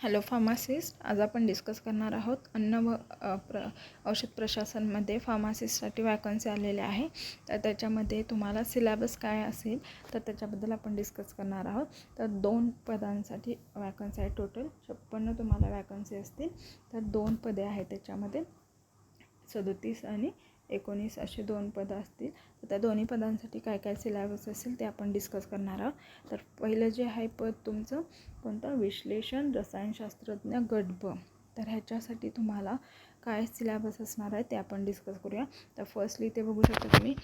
Hello pharmacist. आज आपण discuss करणार आहोत अन्न व प्र औषध प्रशासनमध्ये फार्मासिस्टसाठी वॅकन्सी आलेली आहे. तर त्याच्यामध्ये तुम्हाला सिलेबस काय असेल तर त्याच्याबद्दल आपण डिस्कस करणार आहोत. तर दोन पदांसाठी वॅकन्सी आहे टोटल छप्पन्न तुम्हाला वॅकन्सी असतील. तर दोन पदे आहेत त्याच्यामध्ये. सदोतीस आणि एकोणीस असे दोन पदं असतील. तर त्या दोन्ही पदांसाठी काय काय सिलॅबस असेल ते आपण डिस्कस करणार आहोत. तर पहिलं जे आहे पद तुमचं कोणतं? विश्लेषण रसायनशास्त्रज्ञ गटब तर ह्याच्यासाठी तुम्हाला काय सिलॅबस असणार आहे ते आपण डिस्कस करूया. तर फर्स्टली ते बघू शकता तुम्ही.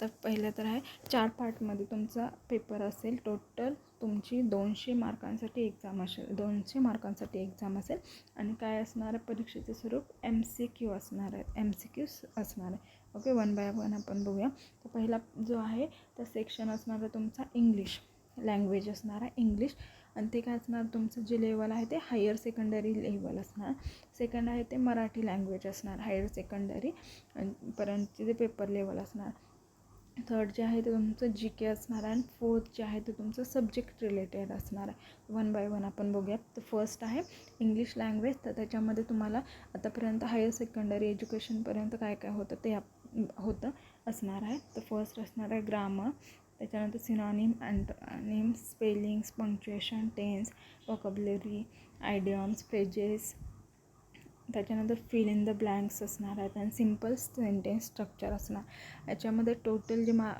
तर पहिलं तर आहे चार पार्टमध्ये तुमचा पेपर असेल टोटल तुमची दोनशे मार्कांसाठी एक्झाम असेल दोनशे मार्कांसाठी एक्झाम असेल. आणि काय असणार आहे परीक्षेचे स्वरूप एम सी क्यू असणार आहे एम सी क्यू असणार आहे. ओके वन बाय वन आपण बघूया. तर पहिला जो आहे तर सेक्शन असणार आहे तुमचा इंग्लिश लँग्वेज असणार आहे इंग्लिश आणि ते काय असणार तुमचं जे लेवल आहे ते हायर सेकंडरी लेवल असणार. सेकंड आहे ते मराठी लँग्वेज असणार हायर सेकंडरी पर्यंतचे जे पेपर लेवल असणार थर्ड जे आहे ते तुमचं जी के असणार आहे. आणि फोर्थ जे आहे ते तुमचं सब्जेक्ट रिलेटेड असणार आहे. वन बाय वन आपण बघूया तर फर्स्ट आहे इंग्लिश लँग्वेज तर त्याच्यामध्ये तुम्हाला आतापर्यंत हायर सेकंडरी एज्युकेशनपर्यंत काय काय होतं ते आप होतं असणार आहे. तर फर्स्ट असणार आहे ग्रामर त्याच्यानंतर synonym antonym spellings punctuation tense vocabulary idioms phrases त्याच्यानंतर फिल इन द ब्लँक्स असणार आहेत आणि सिंपल सेंटेन्स स्ट्रक्चर असणार. याच्यामध्ये टोटल जे मा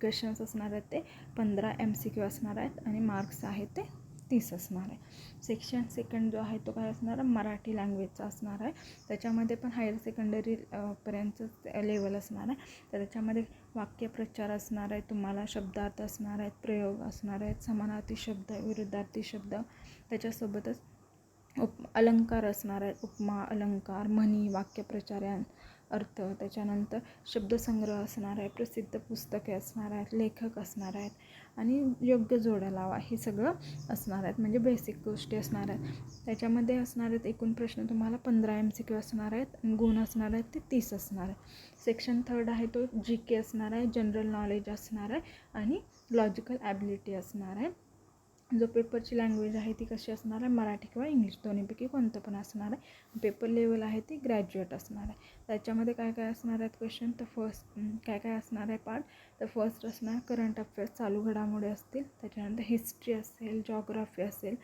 क्वेश्चन्स असणार आहेत ते पंधरा एम सी क्यू असणार आहेत आणि मार्क्स आहेत ते तीस असणार आहे सेक्शन सेकंड जो आहे तो काय असणार आहे? मराठी लँग्वेजचा असणार आहे. त्याच्यामध्ये पण हायर सेकंडरी पर्यंतचं लेवल असणार आहे. तर त्याच्यामध्ये वाक्यप्रचार असणार आहे तुम्हाला शब्दार्थ असणार आहेत प्रयोग असणार आहेत समानार्थी शब्द विरुद्धार्थी शब्द. त्याच्यासोबतच उप अलंकार असणार आहेत उपमा अलंकार म्हणी वाक्यप्रचार अर्थ. त्याच्यानंतर शब्दसंग्रह असणार आहे. प्रसिद्ध पुस्तके असणार आहेत. लेखक असणार आहेत. आणि योग्य जोड्या लावा. हे सगळं असणार आहेत. म्हणजे बेसिक गोष्टी असणार आहेत. त्याच्यामध्ये असणार आहेत एकूण प्रश्न तुम्हाला पंधरा एम सी क्यू असणार आहेत. गुण असणार आहेत ते तीस असणार आहे सेक्शन थर्ड आहे तो जी के असणार आहे. जनरल नॉलेज असणार आहे. आणि लॉजिकल ॲबिलिटी असणार आहे. जो पेपरची लँग्वेज आहे ती कशी असणार आहे? मराठी किंवा इंग्लिश. दोन्हीपैकी कोणतं पण असणार आहे. पेपर लेवल आहे ती ग्रॅज्युएट असणार आहे. त्याच्यामध्ये काय काय असणार आहेत क्वेश्चन तर फर्स्ट काय काय असणार आहे पार्ट तर फर्स्ट असणार करंट अफेअर्स चालू घडामोडी असतील. त्याच्यानंतर हिस्ट्री असेल जॉग्राफी असेल.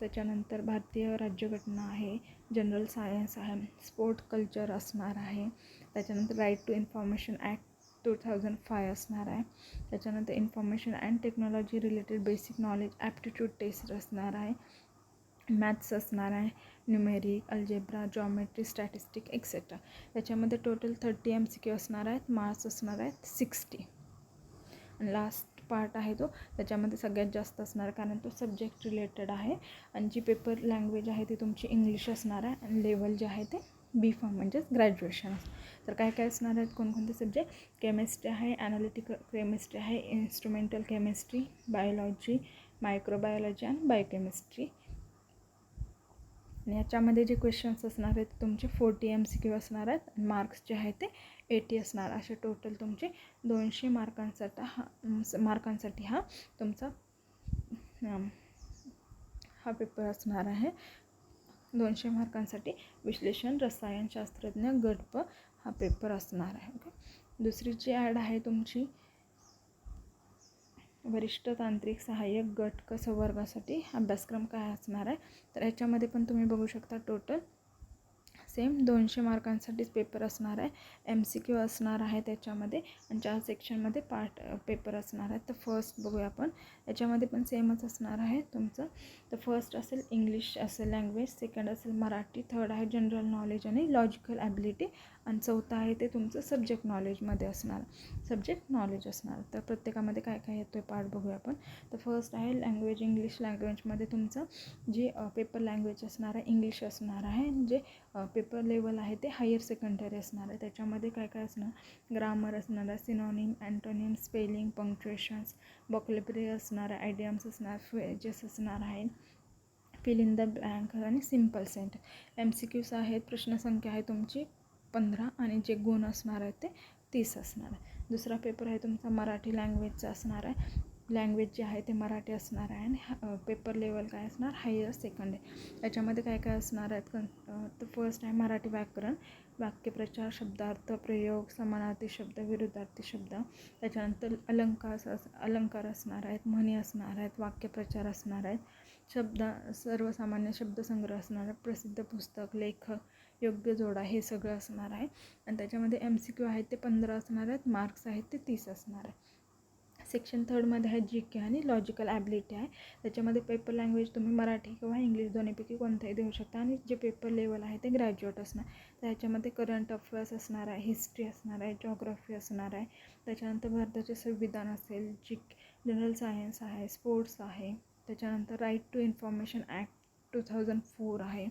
त्याच्यानंतर भारतीय राज्यघटना आहे. जनरल सायन्स आहे. स्पोर्ट कल्चर असणार आहे. त्याच्यानंतर right to information act two thousand five असणार आहे. त्याच्यानंतर information and technology related basic knowledge aptitude test असणार आहे. मॅथ्स असणार आहे numeric algebra geometry statistic etcetera त्याच्यामध्ये total thirty M C Q असणार आहेत मार्क्स असणार आहेत सिक्स्टी आणि लास्ट पार्ट आहे तो. त्याच्यामध्ये सगळ्यात जास्त असणार आहे कारण तो सब्जेक्ट रिलेटेड आहे. आणि जी पेपर लँग्वेज आहे ती तुमची इंग्लिश असणार आहे. आणि लेवल जे आहे ते बी फॉर्म म्हणजेच ग्रॅज्युएशन तर काय काय असणार आहेत? कोणकोणते सब्जेक्ट केमिस्ट्री आहे ॲनालिटिकल केमिस्ट्री आहे इन्स्ट्रुमेंटल केमिस्ट्री बायोलॉजी मायक्रोबायोलॉजी आणि बायोकेमिस्ट्री आणि याच्यामध्ये जे क्वेश्चन्स असणार आहेत तुमचे फोर्टी एम सी क्यू असणार आहेत. मार्क्स जे आहेत ते एटी असणार. असे टोटल तुमचे दोनशे मार्कांसाठी हा मार्कांसाठी हा तुमचा हा पेपर असणार आहे. दोनशे मार्कांसाठी विश्लेषण रसायनशास्त्रज्ञ गट हा पेपर असणार आहे ओके? दुसरी जी ॲड आहे तुमची वरिष्ठ तांत्रिक सहाय्यक गट क संवर्गासाठी अभ्यासक्रम काय असणार आहे? तर याच्यामध्ये पण तुम्ही बघू शकता टोटल सेम दोनशे मार्कांसाठीच पेपर असणार आहे. एम सी क्यू असणार आहे त्याच्यामध्ये आणि चार सेक्शनमध्ये पार्ट पेपर असणार आहे. तर फर्स्ट बघूया आपण. याच्यामध्ये पण सेमच असणार आहे तुमचं. तर फर्स्ट असेल इंग्लिश असेल लँग्वेज सेकंड असेल मराठी थर्ड आहे जनरल नॉलेज आणि लॉजिकल ॲबिलिटी आणि चौथं आहे ते तुमचं सब्जेक्ट नॉलेजमध्ये असणार. सब्जेक्ट नॉलेज असणार. तर प्रत्येकामध्ये काय काय येतो आहे पार्ट बघूया आपण. तर फर्स्ट आहे लँग्वेज इंग्लिश लँग्वेजमध्ये तुमचं जे पेपर लँग्वेज असणार आहे इंग्लिश असणार आहे. जे पेपर लेवल आहे ते हायर सेकंडरी असणार आहे. त्याच्यामध्ये काय काय असणार? ग्रामर असणार आहे synonym antonym spelling punctuations vocabulary असणार आहे आयडियम्स असणार फेजेस असणार आहे फिल इन द ब्लँक आणि simple sent M C Qs आहेत प्रश्नसंख्या आहे तुमची पंधरा आणि जे गुण असणार आहेत ते तीस असणार. आहे दुसरा पेपर आहे तुमचा मराठी लँग्वेजचा असणार आहे. लँग्वेज जे आहे ते मराठी असणार आहे आणि पेपर लेवल काय असणार? हायर सेकंड आहे. याच्यामध्ये काय काय असणार आहेत? कन तर फर्स्ट आहे मराठी व्याकरण वाक्यप्रचार शब्दार्थ प्रयोग समानार्थी शब्द विरुद्धार्थी शब्द. त्याच्यानंतर अलंकार अस अलंकार असणार आहेत म्हणी असणार आहेत वाक्यप्रचार असणार आहेत. शब्द सर्वसामान्य शब्दसंग्रह असणार आहे प्रसिद्ध पुस्तक लेखक योग्य जोडा हे सगळं असणार आहे. आणि त्याच्यामध्ये एम सी क्यू आहेत ते पंधरा असणार आहेत मार्क्स आहेत ते तीस असणार आहे. सेक्शन थर्डमध्ये आहे जी के आणि लॉजिकल ॲबिलिटी आहे. त्याच्यामध्ये पेपर लँग्वेज तुम्ही मराठी किंवा इंग्लिश दोन्हीपैकी कोणताही देऊ शकता आणि जे पेपर लेवल आहे ते ग्रॅज्युएट असणार. त्याच्यामध्ये करंट अफेअर्स असणार आहे हिस्ट्री असणार आहे जॉग्रफी असणार आहे. त्याच्यानंतर भारताचे संविधान असेल जी जनरल सायन्स आहे स्पोर्ट्स आहे. त्याच्यानंतर right to information act two thousand four आहे.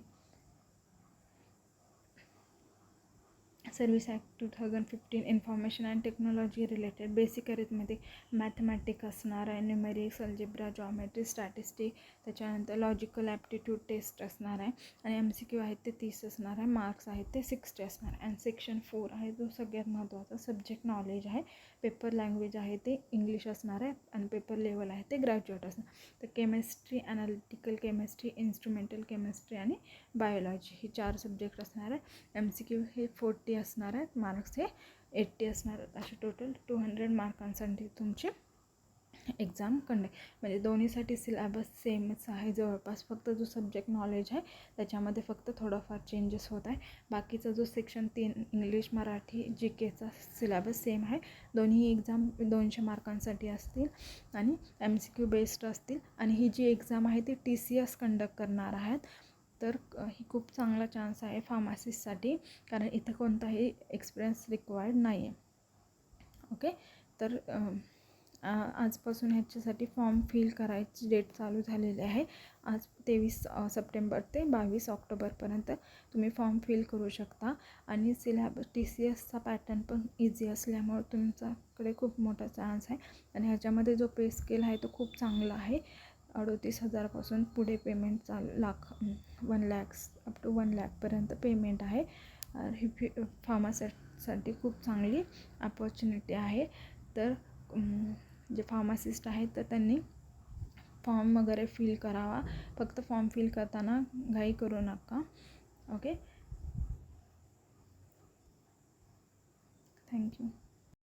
Service act two thousand fifteen information and technology related basic arithmetic mathematic असणार आहे. न्युमेरिक्स अल्जेब्रा जॉमेट्री स्टॅटिस्टिक त्याच्यानंतर लॉजिकल ॲप्टिट्यूड टेस्ट असणार आहे. आणि एम सी क्यू आहेत ते तीस असणार आहे. मार्क्स आहेत ते सिक्स्टी असणार आहे. अँड सेक्शन फोर आहे जो सगळ्यात महत्त्वाचा सब्जेक्ट नॉलेज आहे. पेपर लँग्वेज आहे ते इंग्लिश असणार आहे. आणि पेपर लेवल आहे ते ग्रॅज्युएट असणार. तर chemistry analytical chemistry instrumental chemistry आणि बायोलॉजी हे चार सब्जेक्ट असणार आहे. एम सी क्यू हे फोर्टी असणार आहेत मार्क्स मार्क्स हे एट्टी असणार आहेत असे टोटल टू हंड्रेड मार्कांसाठी तुमची एक्झाम कंडक्ट म्हणजे दोन्हीसाठी सिलॅबस सेमच आहे. जवळपास फक्त जो सब्जेक्ट नॉलेज आहे त्याच्यामध्ये फक्त थोडाफार चेंजेस होत आहे. बाकीचा जो सेक्शन तीन इंग्लिश मराठी जी केचा सिलॅबस सेम आहे. दोन्ही एक्झाम दोनशे मार्कांसाठी असतील आणि एम सी क्यू बेस्ड असतील. आणि ही जी एक्झाम आहे ती टी सी एस कंडक्ट करणार आहेत. तर ही खूप चांगला चान्स आहे फार्मासिस्टसाठी कारण इथं कोणताही एक्सपिरियन्स रिक्वायर्ड नाही आहे ओके तर आजपासून ह्याच्यासाठी फॉर्म फिल करायची डेट चालू झालेली आहे. आज तेवीस सप्टेंबर ते बावीस ऑक्टोबरपर्यंत तुम्ही फॉर्म फिल करू शकता. आणि सिलॅबस टी सी एसचा पॅटर्न पण इझी असल्यामुळे तुमच्याकडे खूप मोठा चान्स आहे. आणि ह्याच्यामध्ये जो पे स्केल आहे तो खूप चांगला आहे. अडोतीस हजारापासून पुढे पेमेंट चालू lakh one lakhs up to one लॅकपर्यंत payment आहे. ही फी फार्मासाठी खूप चांगली अपॉर्च्युनिटी आहे. तर जे फार्मासिस्ट आहेत तर त्यांनी फॉर्म वगैरे फिल करावा. फक्त फॉर्म फिल करताना घाई करू नका. Okay thank you